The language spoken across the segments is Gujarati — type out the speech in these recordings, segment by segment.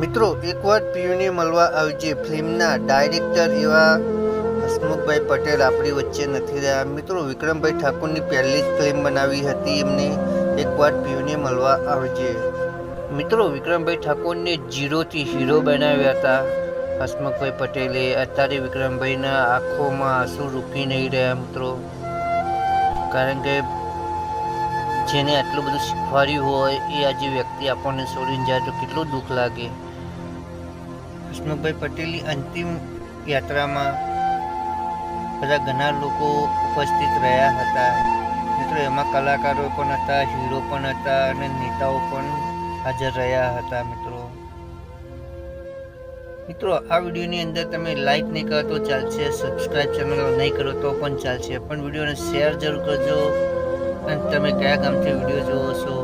મિત્રો એકવાર પીયુને મળવા આવજે ફિલ્મના ડાયરેક્ટર એવા હસમુખભાઈ પટેલ આપણી વચ્ચે નથી રહ્યા. મિત્રો, વિક્રમભાઈ ઠાકોરની પહેલી જ ફિલ્મ બનાવી હતી. એમને એકવાર પીયુને મળવા આવજે મિત્રો, વિક્રમભાઈ ઠાકોરને જીરોથી હીરો બનાવ્યા હતા હસમુખભાઈ પટેલે. અત્યારે વિક્રમભાઈના આંખોમાં આંસુ રૂકી નહીં રહ્યા મિત્રો. કારણ કે જેને આટલું બધું શીખવાડ્યું હોય એ આજે વ્યક્તિ આપણને છોડીને જાય તો કેટલું દુઃખ લાગે? હસમુખભાઈ પટેલની અંતિમ યાત્રામાં બધા ઘણા લોકો ઉપસ્થિત રહ્યા હતા. મિત્રો, એમાં કલાકારો પણ હતા, હીરો પણ હતા અને નેતાઓ પણ હાજર રહ્યા હતા, મિત્રો. મિત્રો, આ વિડીયોની અંદર તમે લાઈક નહીં કરો તો ચાલશે સબસ્ક્રાઈબ ચેનલ નહીં કરો તો પણ ચાલશે. પણ વિડીયોને શેર જરૂર કરજો. અને તમે કયા ગામથી વીડિયો જોવો છો?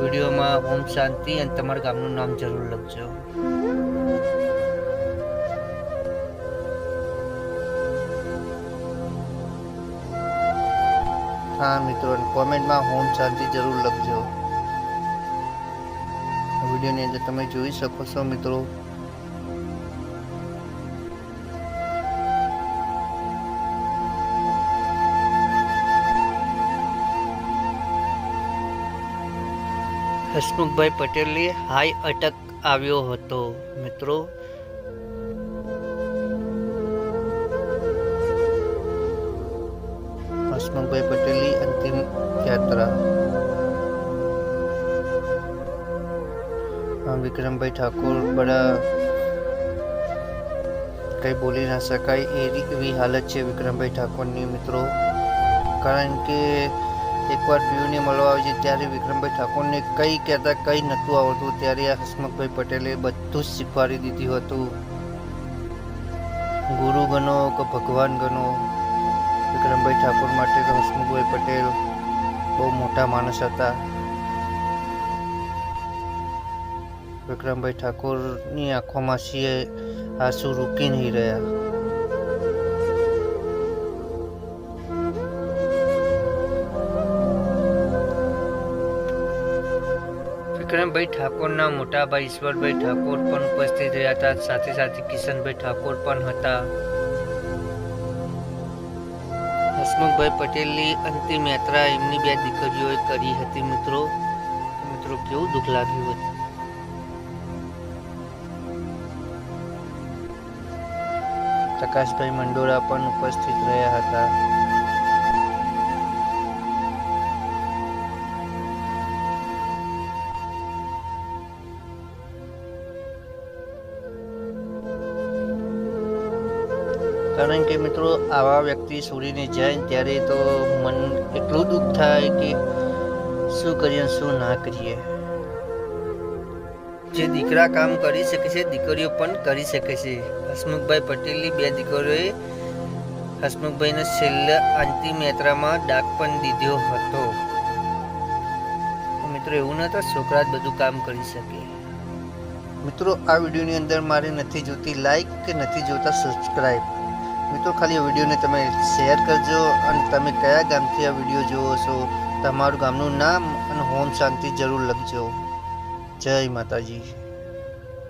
વિડીયોમાં ઓમ શાંતિ અને તમારા ગામનું નામ જરૂર લખજો. હા, મિત્રો કોમેન્ટમાં હોમ શાંતિ જરૂર લખજો. વિડીયોની અંદર તમે જોઈ શકો છો, મિત્રો. હસમુખભાઈ પટેલને હાઈ અટક આવ્યો હતો. મિત્રો, હસમુખભાઈ પટેલની અંતિમ યાત્રા. વિક્રમભાઈ ઠાકોર બડા કઈ બોલી ના શકાય એવી એવી હાલત છે વિક્રમભાઈ ઠાકોરની, મિત્રો. કારણ કે એકવાર પીયુને મળવા આવે છે, ત્યારે વિક્રમભાઈ ઠાકોરને કંઈ કહેતા કંઈ નહોતું આવડતું. ત્યારે આ હસમુખભાઈ પટેલે બધું જ શીખવાડી દીધું હતું. ગુરુ ગણો કે ભગવાન ગણો, વિક્રમભાઈ ઠાકોર માટે તો હસમુખભાઈ પટેલ બહુ મોટા માણસ હતા. વિક્રમભાઈ ઠાકોરની આંખોમાં સિંહ આંસુ રૂકી નહીં રહ્યા. વિક્રમભાઈ ઠાકોરના મોટાભાઈ ઈશ્વરભાઈ ઠાકોર પણ ઉપસ્થિત રહ્યા હતા. સાથે સાથે કિશનભાઈ ઠાકોર પણ હતા. હસમુખભાઈ પટેલની અંતિમ યાત્રા એમની બે દીકરીઓએ કરી હતી મિત્રો. મિત્રો, કેવું દુઃખ લાગ્યું હતું. પ્રકાશભાઈ મંડોરા પણ ઉપસ્થિત રહ્યા હતા. કારણ કે મિત્રો, આવા વ્યક્તિ છોડીને જાય ત્યારે તો મન એટલું દુઃખ થાય કે શું કરીએ શું ના કરીએ. જે દીકરા કામ કરી શકે છે, દીકરીઓ પણ કરી શકે છે. હસમુખભાઈ પટેલની બે દીકરીઓએ હસમુખભાઈને છેલ્લા અંતિમ યાત્રામાં ડાક પણ દીધો હતો. મિત્રો, એવું નતા છોકરા જ બધું કામ કરી શકે. મિત્રો, આ વિડીયોની અંદર મારે નથી જોતી લાઈક કે નથી જોતા સબસ્ક્રાઈબ મિત્રો, ખાલી વિડીયોને તમે શેર કરજો અને તમે કયા ગામથી આ વીડિયો જુઓ છો તમારું ગામનું નામ અને હોમ શાંતિ જરૂર લખજો. જય માતાજી.